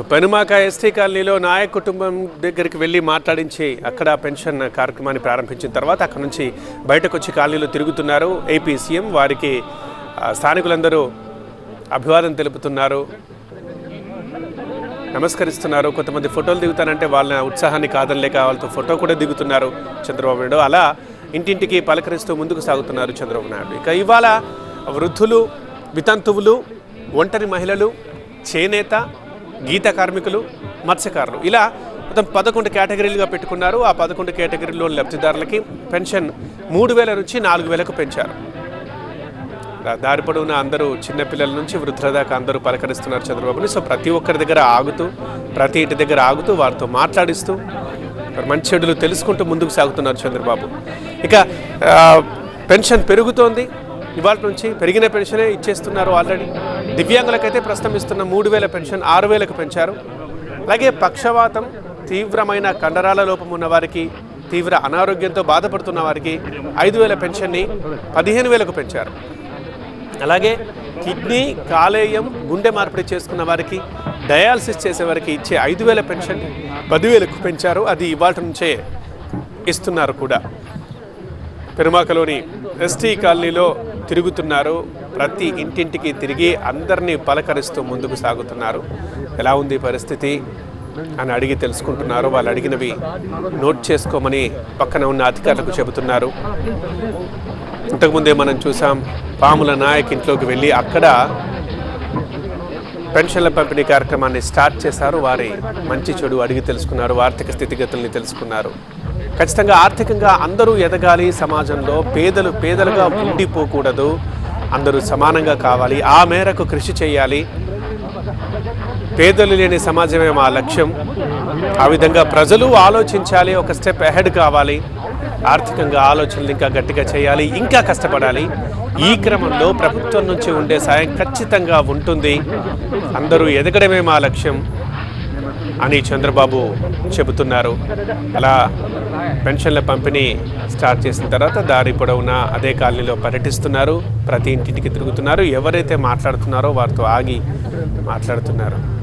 Penumaka ST కాలనీలో నాయక్ కుటుంబం దగ్గరికి వెళ్ళి మాట్లాడించి అక్కడ పెన్షన్ కార్యక్రమాన్ని ప్రారంభించిన తర్వాత అక్కడ నుంచి బయటకు వచ్చి కాలనీలో తిరుగుతున్నారు. ఏపీ సీఎం వారికి స్థానికులందరూ అభివాదం తెలుపుతున్నారు. నమస్కరిస్తున్నారు. కొంతమంది ఫోటోలు దిగుతానంటే వాళ్ళ ఉత్సాహాన్ని కాదనలేక వాళ్ళతో ఫోటో కూడా దిగుతున్నారు చంద్రబాబు నాయుడు. అలా ఇంటింటికి పలకరిస్తూ ముందుకు సాగుతున్నారు చంద్రబాబు నాయుడు. ఇక ఇవాళ వృద్ధులు వితంతువులు ఒంటరి మహిళలు చేనేత గీత కార్మికులు మత్స్యకారులు. ఇలా మొత్తం పదకొండు కేటగిరీలుగా పెట్టుకున్నారు. ఆ పదకొండు కేటగిరీలో లబ్ధిదారులకి పెన్షన్ మూడు వేల నుంచి నాలుగు వేలకు పెంచారు. దారి పొడవునా అందరూ చిన్నపిల్లల నుంచి వృద్ధుల దాకా అందరూ పలకరిస్తున్నారు చంద్రబాబుని. సో ప్రతి ఒక్కరి దగ్గర ఆగుతూ ప్రతి ఇంటి దగ్గర ఆగుతూ వారితో మాట్లాడిస్తూ మంచి చెడులు తెలుసుకుంటూ ముందుకు సాగుతున్నారు చంద్రబాబు. ఇక పెన్షన్ పెరుగుతోంది. ఇవాళ నుంచి పెరిగిన పెన్షనే ఇచ్చేస్తున్నారు ఆల్రెడీ. దివ్యాంగులకైతే ప్రస్తుతం ఇస్తున్న మూడు వేల పెన్షన్ ఆరు వేలకు పెంచారు. అలాగే పక్షవాతం తీవ్రమైన కండరాల లోపం ఉన్న వారికి తీవ్ర అనారోగ్యంతో బాధపడుతున్న వారికి ఐదు వేల పెన్షన్ని పదిహేను వేలకు పెంచారు. అలాగే కిడ్నీ కాలేయం గుండె మార్పిడి చేసుకున్న వారికి డయాలసిస్ చేసే వారికి ఇచ్చే ఐదు వేల పెన్షన్ పదివేలకు పెంచారు. అది ఇవాళ నుంచే ఇస్తున్నారు కూడా. పెరుమాకలోని ఎస్టీ కాలనీలో తిరుగుతున్నారు. ప్రతి ఇంటింటికి తిరిగి అందరినీ పలకరిస్తూ ముందుకు సాగుతున్నారు. ఎలా ఉంది పరిస్థితి అని అడిగి తెలుసుకుంటున్నారు. వాళ్ళు అడిగినవి నోట్ చేసుకోమని పక్కన ఉన్న అధికారులకు చెబుతున్నారు. ఇంతకుముందే మనం చూసాం పాముల నాయక్ ఇంట్లోకి వెళ్ళి అక్కడ పెన్షన్ల పంపిణీ కార్యక్రమాన్ని స్టార్ట్ చేశారు. వారి మంచి చెడు అడిగి తెలుసుకున్నారు. ఆర్థిక స్థితిగతుల్ని తెలుసుకున్నారు. ఖచ్చితంగా ఆర్థికంగా అందరూ ఎదగాలి. సమాజంలో పేదలు పేదలుగా ఉండిపోకూడదు. అందరూ సమానంగా కావాలి. ఆ మేరకు కృషి చేయాలి. పేదలు లేని సమాజమే మా లక్ష్యం. ఆ విధంగా ప్రజలు ఆలోచించాలి. ఒక స్టెప్ అహెడ్ కావాలి. ఆర్థికంగా ఆలోచనలు ఇంకా గట్టిగా చేయాలి. ఇంకా కష్టపడాలి. ఈ క్రమంలో ప్రభుత్వం నుంచి ఉండే సాయం ఖచ్చితంగా ఉంటుంది. అందరూ ఎదగడమే మా లక్ష్యం. అని చంద్రబాబు చెబుతున్నారు. అలా పెన్షన్ల పంపిణీ స్టార్ట్ చేసిన తర్వాత దారి పొడవునా అదే కాలనీలో పర్యటిస్తున్నారు. ప్రతి ఇంటింటికి తిరుగుతున్నారు. ఎవరైతే మాట్లాడుతున్నారో వారితో ఆగి మాట్లాడుతున్నారు.